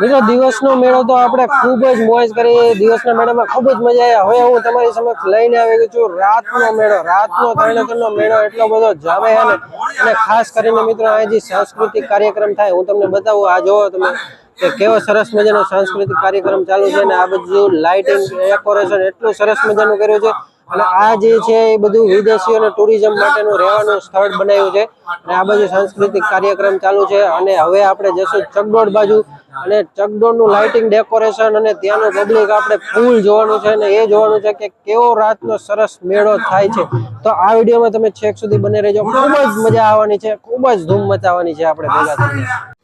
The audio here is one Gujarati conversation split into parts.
મિત્રો દિવસનો મેળો તો આપણે ખૂબ જ મોજ કરી દિવસના મેળામાં ખૂબ જ મજા આવી. હવે હું તમારી સમક્ષ લઈને આવી ગયો છું. રાતનો મેળો રાતનો તરણેતરનો મેળો એટલો બધો જામે છે ને. અને ખાસ કરીને મિત્રો અહીં જે સાંસ્કૃતિક કાર્યક્રમ થાય હું તમને બતાવું આ જોવો તમે કે કેવો સરસ મજાનો સાંસ્કૃતિક કાર્યક્રમ ચાલુ છે અને આ બધું લાઇટિંગ ડેકોરેશન એટલું સરસ મજાનું કર્યું છે. અને આ જે છે એ બધું વિદેશીઓને ટુરિઝમ માટેનું રહેવાનું સ્થળ બનાવ્યું છે. અને આ બધું સાંસ્કૃતિક કાર્યક્રમ ચાલુ છે. અને હવે આપણે જશું ચકડોળ બાજુ. અને ચકડોળનું લાઇટિંગ ડેકોરેશન અને ત્યાંનું પબ્લિક આપણે ફૂલ જોવાનું છે અને એ જોવાનું છે કે કેવો રાતનો સરસ મેળો થાય છે. તો આ વિડીયોમાં તમે છેક સુધી બને રહેજો. ખૂબ જ મજા આવવાની છે. ખૂબ જ ધૂમ મચાવવાની છે આપણે ભેગા થઈને.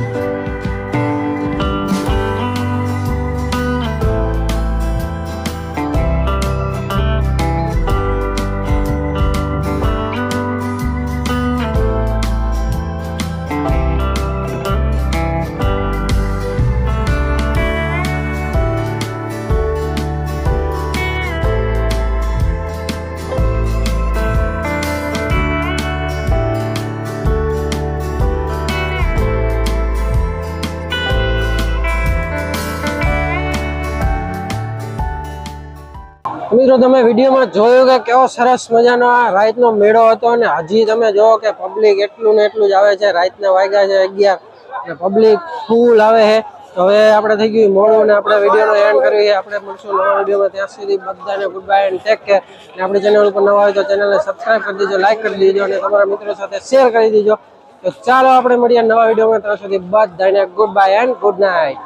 Bye. મિત્રો, તમે વિડીયોમાં જોયું કે કેવો સરસ મજાનો આ રાતનો મેળો હતો અને હજી તમે જોવો કે પબ્લિક એટલું ને એટલું જ આવે છે. રાતના વાગ્યા છે અગિયાર અને પબ્લિક ફૂલ આવે છે. હવે આપણે થઈ ગયું મોડું અને આપણે વિડીયોનો એન્ડ કરીએ. આપણે મળશું નવા વિડીયોમાં. ત્યાં સુધી બધાને good bye and take care અને આપણી ચેનલ ઉપર નવા હોય તો ચેનલને સબસ્ક્રાઇબ કરી દેજો લાઈક કરી દેજો અને તમારા મિત્રો સાથે શેર કરી દેજો. તો ચાલો આપણે મળીએ નવા વિડીયોમાં. ત્યાં સુધી બધાને good bye and good night